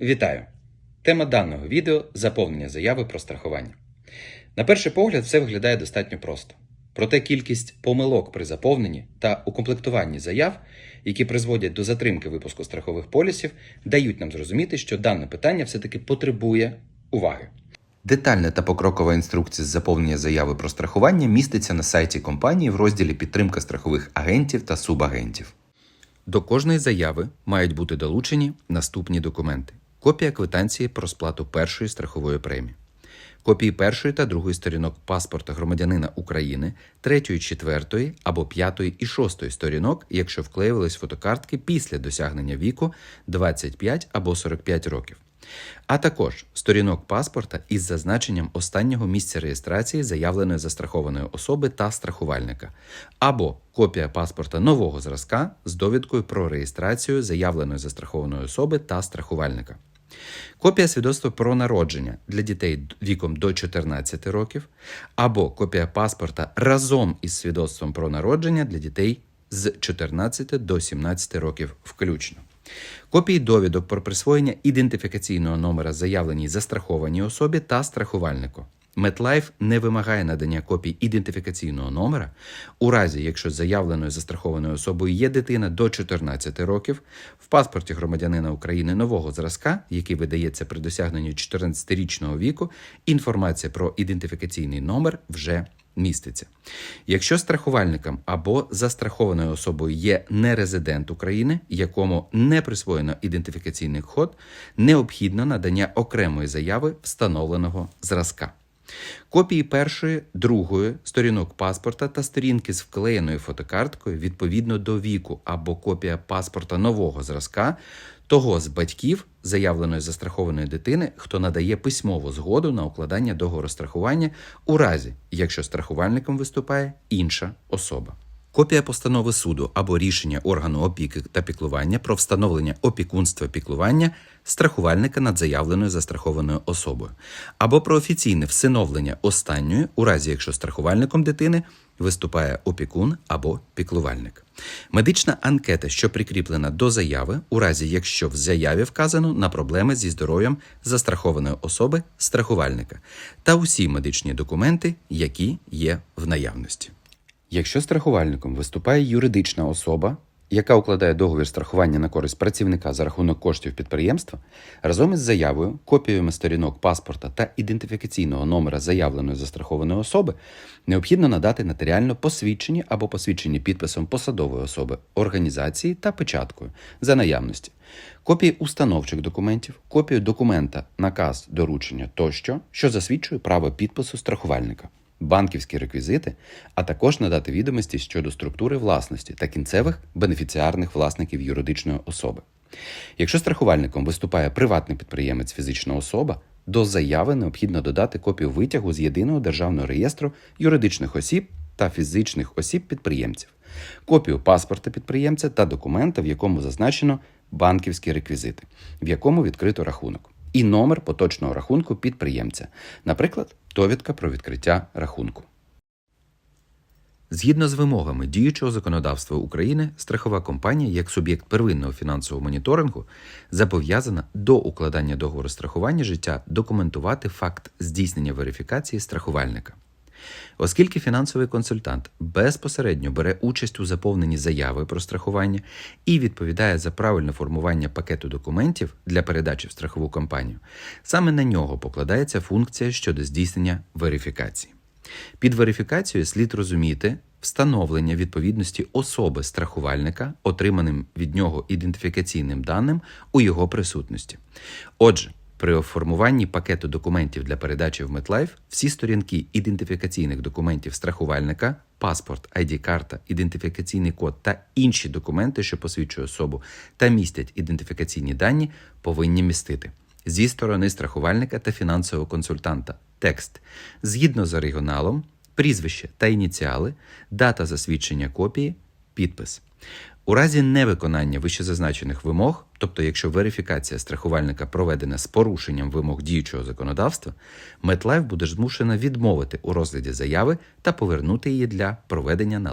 Вітаю! Тема даного відео заповнення заяви про страхування. На перший погляд, все виглядає достатньо просто. Проте кількість помилок при заповненні та укомплектуванні заяв, які призводять до затримки випуску страхових полісів, дають нам зрозуміти, що дане питання все-таки потребує уваги. Детальна та покрокова інструкція з заповнення заяви про страхування міститься на сайті компанії в розділі Підтримка страхових агентів та субагентів. До кожної заяви мають бути долучені наступні документи: копія квитанції про сплату першої страхової премії, копії першої та другої сторінок паспорта громадянина України, третьої, четвертої або п'ятої і шостої сторінок, якщо вклеювались фотокартки після досягнення віку 25 або 45 років. А також сторінок паспорта із зазначенням останнього місця реєстрації заявленої застрахованої особи та страхувальника, або копія паспорта нового зразка з довідкою про реєстрацію заявленої застрахованої особи та страхувальника. Копія свідоцтва про народження для дітей віком до 14 років, або копія паспорта разом із свідоцтвом про народження для дітей з 14 до 17 років включно. Копії довідок про присвоєння ідентифікаційного номера заявленій застрахованій особі та страхувальнику. MetLife не вимагає надання копій ідентифікаційного номера у разі, якщо заявленою застрахованою особою є дитина до 14 років, в паспорті громадянина України нового зразка, який видається при досягненні 14-річного віку, інформація про ідентифікаційний номер вже міститься. Якщо страхувальником або застрахованою особою є нерезидент України, якому не присвоєно ідентифікаційний код, необхідно надання окремої заяви встановленого зразка. Копії першої, другої сторінок паспорта та сторінки з вклеєною фотокарткою відповідно до віку або копія паспорта нового зразка того з батьків заявленої застрахованої дитини, хто надає письмову згоду на укладання договору страхування у разі, якщо страхувальником виступає інша особа. Копія постанови суду або рішення органу опіки та піклування про встановлення опікунства піклування страхувальника над заявленою застрахованою особою, або про офіційне всиновлення останньої, у разі якщо страхувальником дитини виступає опікун або піклувальник. Медична анкета, що прикріплена до заяви, у разі якщо в заяві вказано на проблеми зі здоров'ям застрахованої особи страхувальника, та усі медичні документи, які є в наявності. Якщо страхувальником виступає юридична особа, яка укладає договір страхування на користь працівника за рахунок коштів підприємства, разом із заявою, копіями сторінок паспорта та ідентифікаційного номера заявленої застрахованої особи, необхідно надати нотаріально посвідчені або посвідчені підписом посадової особи, організації та печаткою за наявності, копії установчих документів, копію документа, наказ доручення тощо, що засвідчує право підпису страхувальника банківські реквізити, а також надати відомості щодо структури власності та кінцевих бенефіціарних власників юридичної особи. Якщо страхувальником виступає приватний підприємець фізична особа, до заяви необхідно додати копію витягу з єдиного державного реєстру юридичних осіб та фізичних осіб-підприємців, копію паспорта підприємця та документа, в якому зазначено банківські реквізити, в якому відкрито рахунок і номер поточного рахунку підприємця, наприклад, довідка про відкриття рахунку. Згідно з вимогами діючого законодавства України, страхова компанія, як суб'єкт первинного фінансового моніторингу, зобов'язана до укладання договору страхування життя документувати факт здійснення верифікації страхувальника. Оскільки фінансовий консультант безпосередньо бере участь у заповненні заяви про страхування і відповідає за правильне формування пакету документів для передачі в страхову компанію, саме на нього покладається функція щодо здійснення верифікації. Під верифікацією слід розуміти встановлення відповідності особи страхувальника, отриманим від нього ідентифікаційним даним у його присутності. Отже, при формуванні пакету документів для передачі в MetLife всі сторінки ідентифікаційних документів страхувальника, паспорт, ID-карта, ідентифікаційний код та інші документи, що посвідчують особу та містять ідентифікаційні дані, повинні містити. Зі сторони страхувальника та фінансового консультанта. Текст. Згідно з оригіналом, прізвище та ініціали, дата засвідчення копії, підпис. У разі невиконання вищезазначених вимог, тобто якщо верифікація страхувальника проведена з порушенням вимог діючого законодавства, MetLife буде змушена відмовити у розгляді заяви та повернути її для проведення належного